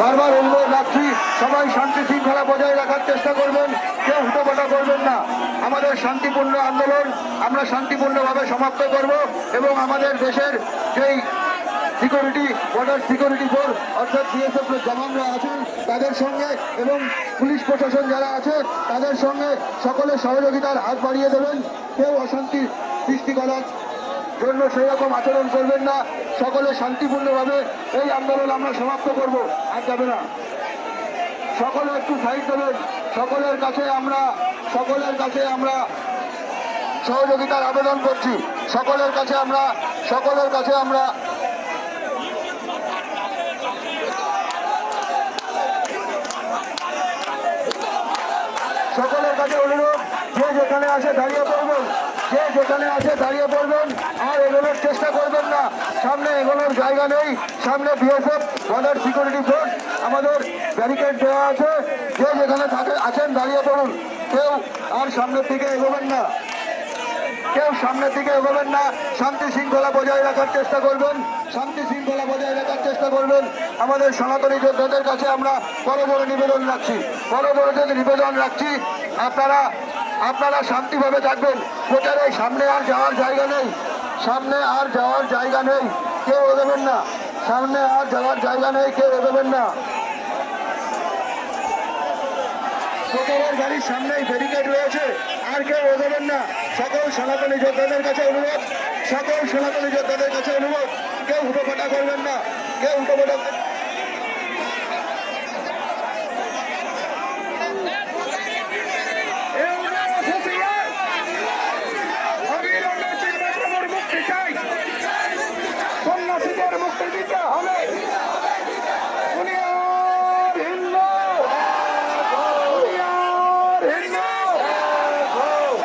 বারবার অনুরোধ রাখছি, সবাই শান্তি শৃঙ্খলা বজায় রাখার চেষ্টা করবেন, কেউ হুটোপাটা করবেন না। আমাদের শান্তিপূর্ণ আন্দোলন আমরা শান্তিপূর্ণভাবে সমাপ্ত করব এবং আমাদের দেশের যেই সিকিউরিটি বর্ডার সিকিউরিটি ফোর্স অর্থাৎ বিএসএফ জওয়ানরা আছেন তাদের সঙ্গে এবং পুলিশ প্রশাসন যারা আছে তাদের সঙ্গে সকলের সহযোগিতার হাত বাড়িয়ে দেবেন। কেউ অশান্তি সৃষ্টি করার জন্য সেই রকম আচরণ করবেন না। সকলে শান্তিপূর্ণভাবে এই আন্দোলন আমরা সমাপ্ত করব। আর যাবে না। সকলে একটু সাইড দেবেন। সকলের কাছে আমরা, সকলের কাছে আমরা সহযোগিতার আবেদন করছি। সকলের কাছে আমরা, সকলের কাছে আমরা সকলের কাছে অনুরোধ, যে যেখানে আসে দাঁড়িয়ে পড়বেন। যে যেখানে আছে দাঁড়িয়ে পড়বেন। আর এগোনোর চেষ্টা করবেন না। সামনে এগোনোর জায়গা নেই। সামনে বিএসএফ বর্ডার সিকিউরিটি ফোর্স আমাদের ব্যারিকেড দেওয়া আছে। যে যেখানে থাকে, আছেন, দাঁড়িয়ে পড়ুন। কেউ আর সামনের দিকে এগোবেন না। কেউ সামনের দিকে এগোবেন না। শান্তি শৃঙ্খলা বজায় রাখার চেষ্টা করবেন। শান্তি শৃঙ্খলা বজায় রাখার চেষ্টা করবেন। আমাদের সনাতনী যোদ্ধাদের কাছে আমরা বড় বড় নিবেদন রাখছি। বড় বড় নিবেদন রাখছি, আপনারা আপনারা শান্তিভাবে থাকবেন। প্রচারে সামনে আর যাওয়ার জায়গা নেই। সামনে আর যাওয়ার জায়গা নেই। কেউ এগোবেন না। সামনে আর যাওয়ার জায়গা নেই। কেউ এগোবেন না। প্রচারের গাড়ির সামনেই ব্যারিকেড রয়েছে। আর কেউ এগোবেন না। সকল সনাতনী যোদ্ধাদের কাছে অনুরোধ। সকল সনাতনী যোদ্ধাদের কাছে অনুরোধ। কেউ হুটোপাটা করবেন না। কেউ হুটোপাটা সন্ন্যাসীদের মুক্তি দিতে হবে দুনিয়ার হিন্দু দুনিয়ার হিন্দু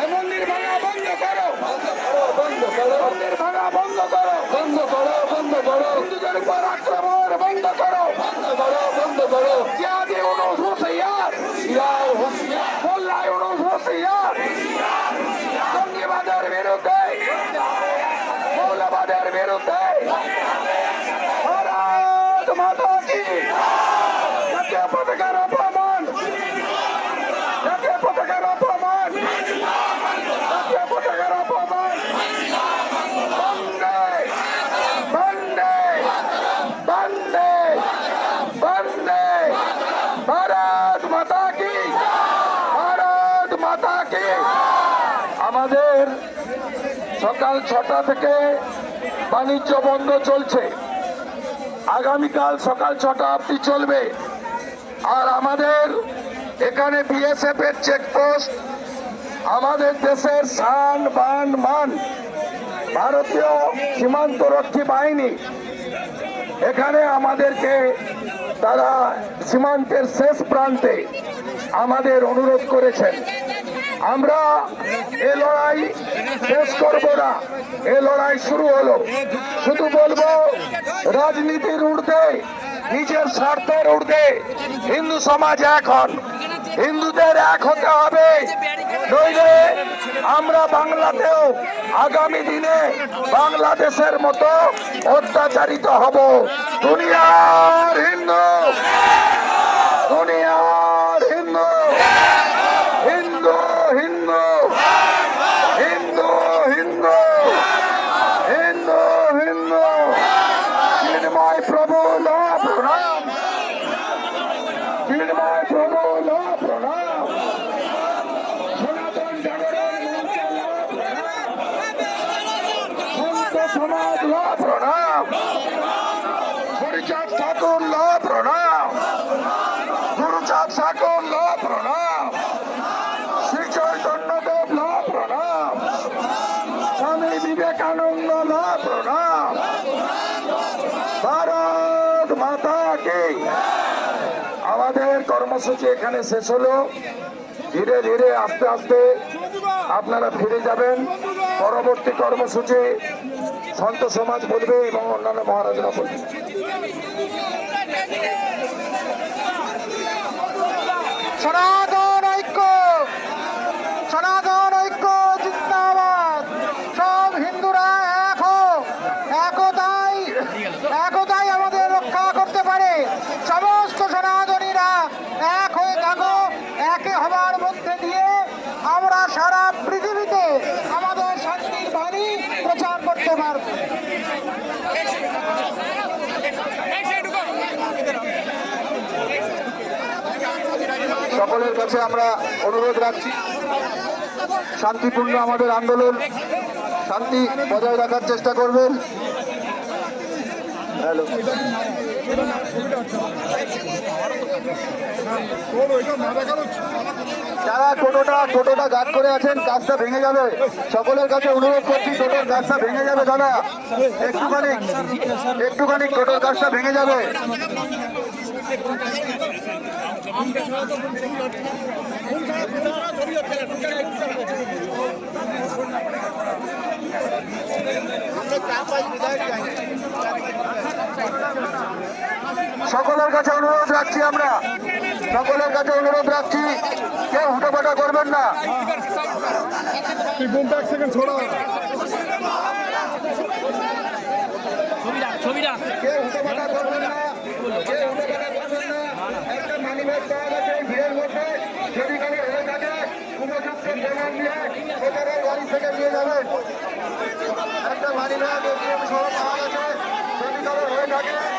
এই মন্দির ভাঙা বন্ধ করো বন্ধ করো মন্দির ভাঙা বন্ধ করো বন্ধ করো বন্ধ করো হিন্দুদের উপর আক্রমণ বন্ধ করো বন্ধ করো বন্ধ করো জিয়াদি উনুস হুসিয়ার জিয়াও হুসিয়ার মোল্লাই উনুস হুসিয়ার জঙ্গিবাদের বিরুদ্ধে বিরুদ্ধে ভারত মাতা কি? জাতীয় পতাকার অপমান। জাতীয় পতাকার অপমান। জাতীয় পতাকার অপমান। বন্দে। বন্দে। বন্দে। বন্দে। ভারত মাতা কি? ভারত মাতা কি? আমাদের সকাল ছটা থেকে বাণিজ্য বন্ধ চলছে। আগামীকাল সকাল ছটা অবধি চলবে। আর আমাদের এখানে বিএসএফ এর চেকপোস্ট আমাদের দেশের সান, বান, মান, ভারতীয় সীমান্তরক্ষী বাহিনী, এখানে আমাদেরকে তারা সীমান্তের শেষ প্রান্তে আমাদের অনুরোধ করেছেন। আমরা এ লড়াই শেষ করব না। এ লড়াই শুরু হলো। শুধু বলব, রাজনীতির ঊর্ধ্বে, নিজের স্বার্থের ঊর্ধ্বে হিন্দু সমাজ এখন, হিন্দুদের এক হতে হবে। নইলে আমরা বাংলাতেও আগামী দিনে বাংলাদেশের মতো অত্যাচারিত হব। দুনিয়ার হিন্দু! দুনিয়ার হিন্দু হিন্দু হিন্দু হিন্দু হিন্দু হিন্দু হিন্দু চিন্ময় প্রভু লো প্রণাম চিন্ময় প্রভু প্রণাম সনাতন সন্ত সমাজ লো প্রণাম হরিচাঁদ ঠাকুর লো প্রণাম। গুরুচাঁদ ঠাকুর লো প্রণাম শ্রী চৈতন্য দেব লো প্রণাম। স্বামী বিবেকানন্দ লো প্রণাম। ভারত মাতা কি? আমাদের কর্মসূচি এখানে শেষ হলো। ধীরে ধীরে আস্তে আস্তে আপনারা ফিরে যাবেন। পরবর্তী কর্মসূচি সন্ত সমাজ বলবে এবং অন্যান্য মহারাজরা বলবে। সনাতন ঐক্য সনাতন ঐক্য, জিন্দাবাদ। সব হিন্দুরা এক হোক, একতাই একতাই আমাদের রক্ষা করতে পারে। সকলের কাছে আমরা অনুরোধ রাখছি। শান্তিপূর্ণ আমাদের আন্দোলন শান্তি বজায় রাখার চেষ্টা করবেন। হ্যালো। যারা টোটোটা টোটোটা গাছ করে আছেন, গাছটা ভেঙে যাবে। সকলের কাছে অনুরোধ করছি, টোটোর গাছটা ভেঙে যাবে দাদা। একটুখানি একটুখানি টোটোর গাছটা ভেঙে যাবে। সকলের কাছে অনুরোধ রাখছি আমরা। সকলের কাছে অনুরোধ রাখছি কেউ হুটোপাটা করবেন না। ছবিটা কেউ হুটোপাটা করবেন না থাকে নিয়ে যাবেন। একটা পাওয়া গেছে। যদি কারও হয়ে থাকে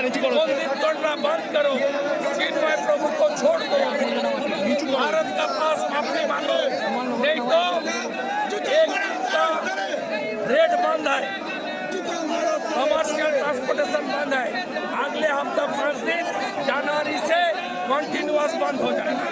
तोड़ना बंद करो। चिन्मय प्रभु को छोड़ दो। भारत का पास माफ़ी मांगो। नहीं तो एक का रेट बंद है। कमर्शियल ट्रांसपोर्टेशन बंद है। अगले हफ़्ता पाँच दिन, जनवरी से कंटिन्यूअस बंद हो जाएगा।